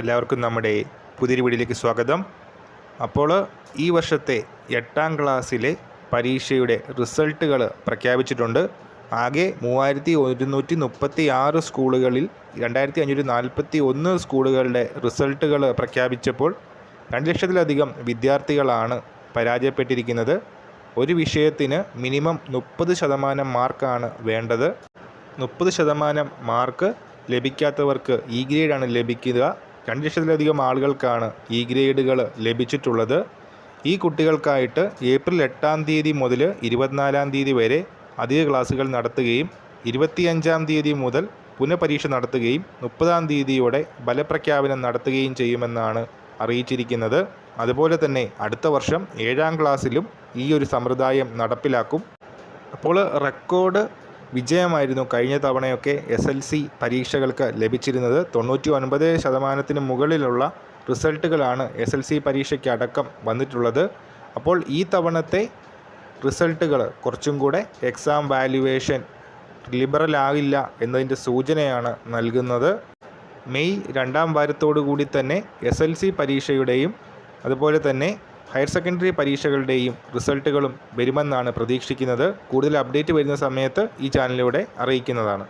എല്ലാവർക്കും നമ്മുടെ പുതിരി വീടിലേക്ക് സ്വാഗതം. അപ്പോൾ ഈ വർഷത്തെ എട്ടാം ക്ലാസ്സിലെ പരീക്ഷയുടെ റിസൾട്ടുകൾ പ്രഖ്യാപിച്ചിട്ടുണ്ട്. ആകെ മൂവായിരത്തി ഒരുന്നൂറ്റി മുപ്പത്തി ആറ് സ്കൂളുകളിൽ രണ്ടായിരത്തി അഞ്ഞൂറ്റി നാൽപ്പത്തി ഒന്ന് സ്കൂളുകളുടെ റിസൾട്ടുകൾ പ്രഖ്യാപിച്ചപ്പോൾ രണ്ട് ലക്ഷത്തിലധികം വിദ്യാർത്ഥികളാണ് പരാജയപ്പെട്ടിരിക്കുന്നത്. ഒരു വിഷയത്തിന് മിനിമം മുപ്പത് ശതമാനം മാർക്കാണ് വേണ്ടത്. മുപ്പത് ശതമാനം മാർക്ക് ലഭിക്കാത്തവർക്ക് ഇ ഗ്രേഡാണ് ലഭിക്കുക. രണ്ട് ലക്ഷത്തിലധികം ആളുകൾക്കാണ് ഈ ഗ്രേഡുകൾ ലഭിച്ചിട്ടുള്ളത്. ഈ കുട്ടികൾക്കായിട്ട് ഏപ്രിൽ എട്ടാം തീയതി മുതൽ ഇരുപത്തിനാലാം തീയതി വരെ അധിക ക്ലാസ്സുകൾ നടത്തുകയും ഇരുപത്തിയഞ്ചാം തീയതി മുതൽ പുനഃപരീക്ഷ നടത്തുകയും മുപ്പതാം തീയതിയോടെ ഫലപ്രഖ്യാപനം നടത്തുകയും ചെയ്യുമെന്നാണ് അറിയിച്ചിരിക്കുന്നത്. അതുപോലെ തന്നെ അടുത്ത വർഷം ഏഴാം ക്ലാസ്സിലും ഈ ഒരു സമ്പ്രദായം നടപ്പിലാക്കും. അപ്പോൾ റെക്കോർഡ് വിജയമായിരുന്നു കഴിഞ്ഞ തവണയൊക്കെ എസ് എൽ സി പരീക്ഷകൾക്ക് ലഭിച്ചിരുന്നത്. തൊണ്ണൂറ്റി ഒൻപത് ശതമാനത്തിന് മുകളിലുള്ള റിസൾട്ടുകളാണ് എസ് എൽ സി പരീക്ഷയ്ക്ക് അടക്കം വന്നിട്ടുള്ളത്. അപ്പോൾ ഈ തവണത്തെ റിസൾട്ടുകൾ കുറച്ചും കൂടെ എക്സാം വാല്യുവേഷൻ ലിബറൽ ആകില്ല എന്നതിന്റെ സൂചനയാണ് നൽകുന്നത്. മെയ് രണ്ടാം വാരത്തോടു കൂടി തന്നെ എസ് എൽ സി പരീക്ഷയുടെയും അതുപോലെ തന്നെ ഹയർ സെക്കൻഡറി പരീക്ഷകളുടെയും റിസൾട്ടുകളും വരുമെന്നാണ് പ്രതീക്ഷിക്കുന്നത്. കൂടുതൽ അപ്ഡേറ്റ് വരുന്ന സമയത്ത് ഈ ചാനലിലൂടെ അറിയിക്കുന്നതാണ്.